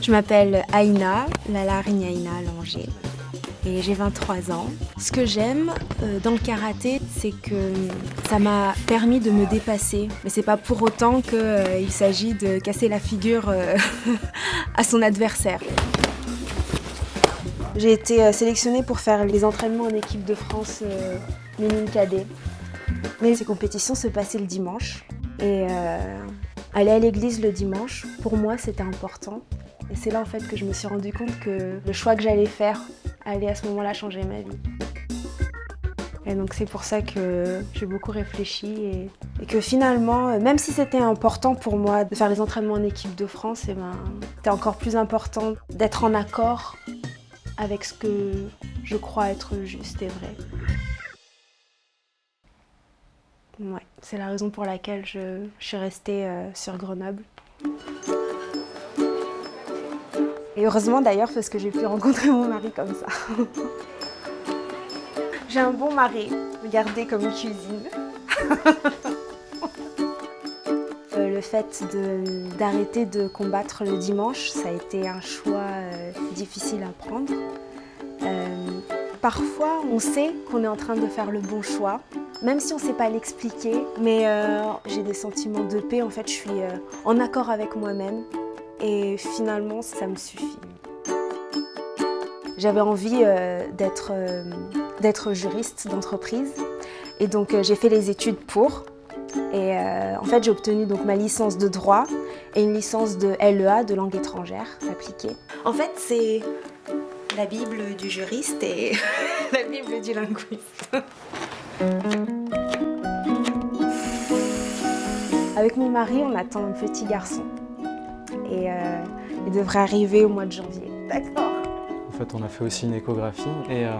Je m'appelle Aïna, Lala Rignaina Langer et j'ai 23 ans. Ce que j'aime euh, dans le karaté, c'est que ça m'a permis de me dépasser. Mais c'est pas pour autant qu'il euh, s'agit de casser la figure euh, à son adversaire. J'ai été sélectionnée pour faire les entraînements en équipe de France Ménine Cadet. Mais ces compétitions se passaient le dimanche. Et aller à l'église le dimanche, pour moi, c'était important. Et c'est là en fait que je me suis rendu compte que le choix que j'allais faire allait à ce moment-là changer ma vie. Et donc c'est pour ça que j'ai beaucoup réfléchi et, que finalement, même si c'était important pour moi de faire les entraînements en équipe de France, eh ben, c'était encore plus important d'être en accord avec ce que je crois être juste et vrai. Ouais, c'est la raison pour laquelle je, suis restée euh, sur Grenoble. Et heureusement d'ailleurs parce que j'ai pu rencontrer mon mari comme ça. j'ai un bon mari, regardez comme il cuisine. Euh, le fait d'arrêter de, combattre le dimanche, ça a été un choix euh, difficile à prendre. Euh, parfois, on sait qu'on est en train de faire le bon choix, même si on ne sait pas l'expliquer, mais j'ai des sentiments de paix. En fait, je suis en accord avec moi-même et finalement ça me suffit. J'avais envie euh, euh, d'être juriste d'entreprise et donc euh, j'ai fait les études pour. Et en fait j'ai obtenu donc ma licence de droit et une licence de LEA, de langue étrangère appliquée. En fait c'est la Bible du juriste et la Bible du linguiste. Avec mon mari, on attend un petit garçon et euh, il devrait arriver au mois de janvier. D'accord. En fait, on a fait aussi une échographie et euh,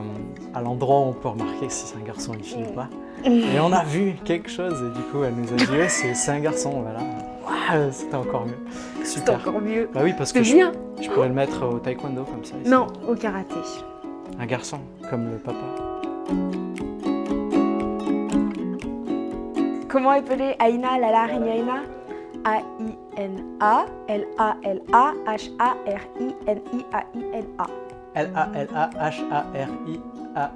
à l'endroit où on peut remarquer si c'est un garçon ou une fille ou pas. Et on a vu quelque chose et du coup, elle nous a dit c'est un garçon, voilà. C'était encore mieux. C'était encore mieux. Bah oui, parce que bien. je pourrais le mettre au taekwondo comme ça. Non, au karaté. Un garçon, comme le papa. Comment appeler Aïna Lala Aina a-I-N-A, L-A-L-A-H-A-R-I-N-I-A-I-N-A. L-A-L-A-H-A-R-I-N-A.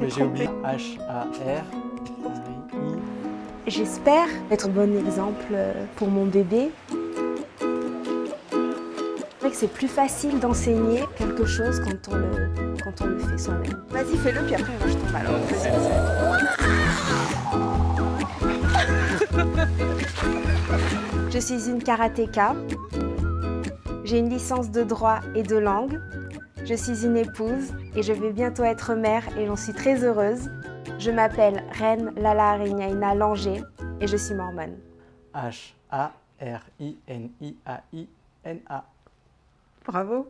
Mais j'ai oublié H-A-R-I. J'espère être un bon exemple pour mon bébé. C'est plus facile d'enseigner quelque chose quand on le, quand on le fait soi-même. Vas-y, fais-le, puis après, moi je tombe alors. Je suis une karatéka. J'ai une licence de droit et de langue. Je suis une épouse et je vais bientôt être mère et j'en suis très heureuse. Je m'appelle Reine Lala Rignaina Langer et je suis mormone. H-A-R-I-N-I-A-I-N-A. Bravo